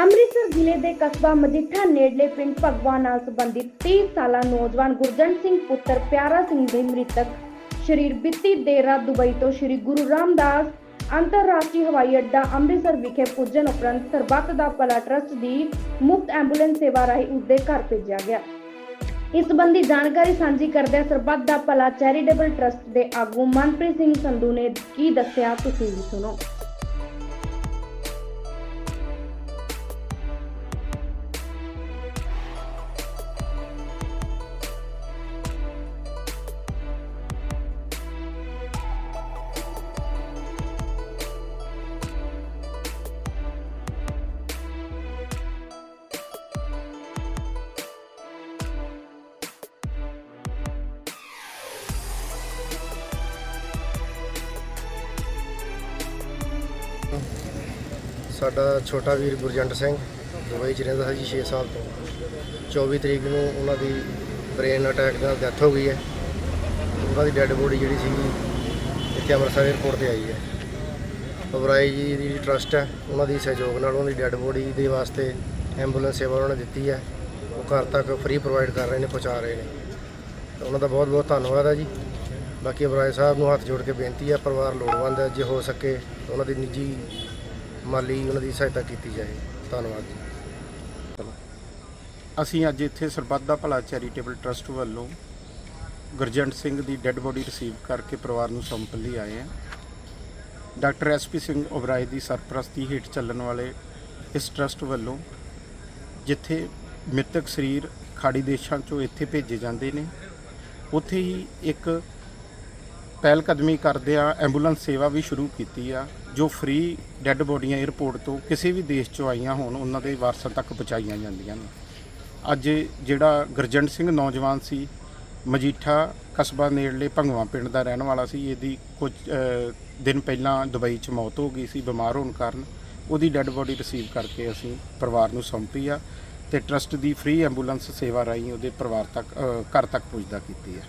ਜ਼ਿਲ੍ਹੇ ਦੇ ਕਸਬਾ ਮਜੀਠਾ ਨੇੜਲੇ ਪਿੰਡ ਭਗਵਾ ਨਾਲ ਸੰਬੰਧਿਤ 30 ਸਾਲਾ ਨੌਜਵਾਨ ਗੁਰਜੰਟ ਸਿੰਘ ਪੁੱਤਰ ਪਿਆਰਾ ਸਿੰਘ ਦੇ ਮ੍ਰਿਤਕ ਸ਼ਰੀਰ ਬੀਤੀ ਦੇਰ ਰਾਤ ਦੁਬਈ ਤੋਂ ਸ਼੍ਰੀ ਗੁਰੂ ਰਾਮਦਾਸ ਅੰਤਰਰਾਸ਼ਟਰੀ ਹਵਾਈ ਅੱਡਾ ਅੰਮ੍ਰਿਤਸਰ ਵਿਖੇ ਪੁੱਜਣ ਉਪਰੰਤ ਸਰਬੱਤ ਦਾ ਭਲਾ ਟਰਸਟ ਦੀ ਮੁਫਤ ਐਂਬੂਲੈਂਸ ਸੇਵਾ ਰਾਹੀਂ ਉਸਦੇ ਘਰ ਭੇਜਿਆ ਗਿਆ। ਇਸ ਸੰਬੰਧੀ ਜਾਣਕਾਰੀ ਸਾਂਝੀ ਕਰਦਿਆਂ ਸਰਬੱਤ ਦਾ ਭਲਾ ਚੈਰੀਟੇਬਲ ਟਰਸਟ ਦੇ ਆਗੂ ਮਨਪ੍ਰੀਤ ਸਿੰਘ ਸੰਧੂ ਨੇ ਕੀ ਦੱਸਿਆ, ਤੁਸੀਂ ਵੀ ਸੁਣੋ। ਸਾਡਾ ਛੋਟਾ ਵੀਰ ਗੁਰਜੰਟ ਸਿੰਘ, ਦੁਬਈ ਚ ਰਹਿੰਦਾ ਸੀ 6 ਸਾਲ ਤੋਂ। 24 ਤਰੀਕ ਨੂੰ ਉਹਨਾਂ ਦੀ ਬ੍ਰੇਨ ਅਟੈਕ ਨਾਲ ਡੈਥ ਹੋ ਗਈ ਹੈ। ਉਹਨਾਂ ਦੀ ਡੈੱਡ ਬੋਡੀ ਜਿਹੜੀ ਸੀਗੀ, ਇੱਥੇ ਅੰਮ੍ਰਿਤਸਰ 에ਅਰਪੋਰਟ ਤੇ ਆਈ ਹੈ। ਅਬਰਾਈ ਜੀ ਦੀ ਟਰਸਟ ਹੈ, ਉਹਨਾਂ ਦੀ ਸਹਿਯੋਗ ਨਾਲ ਉਹਨਾਂ ਦੀ ਡੈੱਡ ਬੋਡੀ ਦੇ ਵਾਸਤੇ ਐਂਬੂਲੈਂਸ ਸੇਵਾ ਉਹਨਾਂ ਨੇ ਦਿੱਤੀ ਹੈ। ਉਹ ਘਰ ਤੱਕ ਫ੍ਰੀ ਪ੍ਰੋਵਾਈਡ ਕਰ ਰਹੇ ਨੇ, ਪਹੁੰਚਾ ਰਹੇ ਨੇ। ਤਾਂ ਉਹਨਾਂ ਦਾ ਬਹੁਤ ਬਹੁਤ ਧੰਨਵਾਦ ਹੈ ਜੀ। ਬਾਕੀ ਅਬਰਾਏ ਸਾਹਿਬ ਨੂੰ ਹੱਥ ਜੋੜ ਕੇ ਬੇਨਤੀ ਹੈ, ਪਰਿਵਾਰ ਲੋੜਵੰਦ ਹੈ, ਜੇ ਹੋ ਸਕੇ ਉਹਨਾਂ ਦੀ ਨਿੱਜੀ ਮਾਲੀ ਉਹਨਾਂ ਦੀ ਸਹਾਇਤਾ ਕੀਤੀ ਜਾਏ। ਧੰਨਵਾਦ ਜੀ। ਅਸੀਂ ਅੱਜ ਇੱਥੇ ਸਰਬੱਤ ਦਾ ਭਲਾ ਚੈਰੀਟੇਬਲ ਟਰਸਟ ਵੱਲੋਂ ਗੁਰਜੰਟ ਸਿੰਘ ਦੀ ਡੈੱਡ ਬੋਡੀ ਰਿਸੀਵ ਕਰਕੇ ਪਰਿਵਾਰ ਨੂੰ ਸੌਂਪਣ ਲਈ ਆਏ ਹਾਂ। ਡਾਕਟਰ ਐਸਪੀ ਸਿੰਘ ਓਬਰਾਏ ਦੀ ਸਰਪ੍ਰਸਤੀ ਹੇਠ ਚੱਲਣ ਵਾਲੇ ਇਸ ਟਰਸਟ ਵੱਲੋਂ ਜਿੱਥੇ ਮ੍ਰਿਤਕ ਸਰੀਰ ਖਾੜੀ ਦੇਸ਼ਾਂ ਚੋਂ ਇੱਥੇ ਭੇਜੇ ਜਾਂਦੇ ਨੇ, ਉੱਥੇ ਹੀ ਇੱਕ ਪਹਿਲ ਕਦਮੀ ਕਰਦਿਆਂ ਐਂਬੂਲੈਂਸ ਸੇਵਾ ਵੀ ਸ਼ੁਰੂ ਕੀਤੀ ਆ, ਜੋ ਫ੍ਰੀ ਡੈੱਡ ਬੋਡੀਆਂ 에ਅਰਪੋਰਟ ਤੋਂ ਕਿਸੇ ਵੀ ਦੇਸ਼ ਚੋਂ ਆਈਆਂ ਹੋਣ, ਉਹਨਾਂ ਦੇ ਵਾਰਸਾਂ ਤੱਕ ਪਹੁੰਚਾਈਆਂ ਜਾਂਦੀਆਂ ਨੇ। ਅੱਜ ਜਿਹੜਾ ਗੁਰਜੰਟ ਸਿੰਘ ਨੌਜਵਾਨ ਸੀ, ਮਜੀਠਾ ਕਸਬਾ ਨੇੜਲੇ ਭੰਗਵਾ ਪਿੰਡ ਦਾ ਰਹਿਣ ਵਾਲਾ ਸੀ, ਇਹਦੀ ਕੁਝ ਦਿਨ ਪਹਿਲਾਂ ਦੁਬਈ 'ਚ ਮੌਤ ਹੋ ਗਈ ਸੀ, ਬਿਮਾਰ ਹੋਣ ਕਾਰਨ, ਉਹਦੀ ਡੈੱਡ ਬੋਡੀ ਰਿਸੀਵ ਕਰਕੇ ਅਸੀਂ ਪਰਿਵਾਰ ਨੂੰ ਸੌਂਪੀ ਆ ਤੇ ਟਰਸਟ ਦੀ ਫ੍ਰੀ ਐਂਬੂਲੈਂਸ ਸੇਵਾ ਰਾਹੀਂ ਉਹਦੇ ਪਰਿਵਾਰ ਤੱਕ ਘਰ ਤੱਕ ਪੁੱਜਦਾ ਕੀਤੀ ਹੈ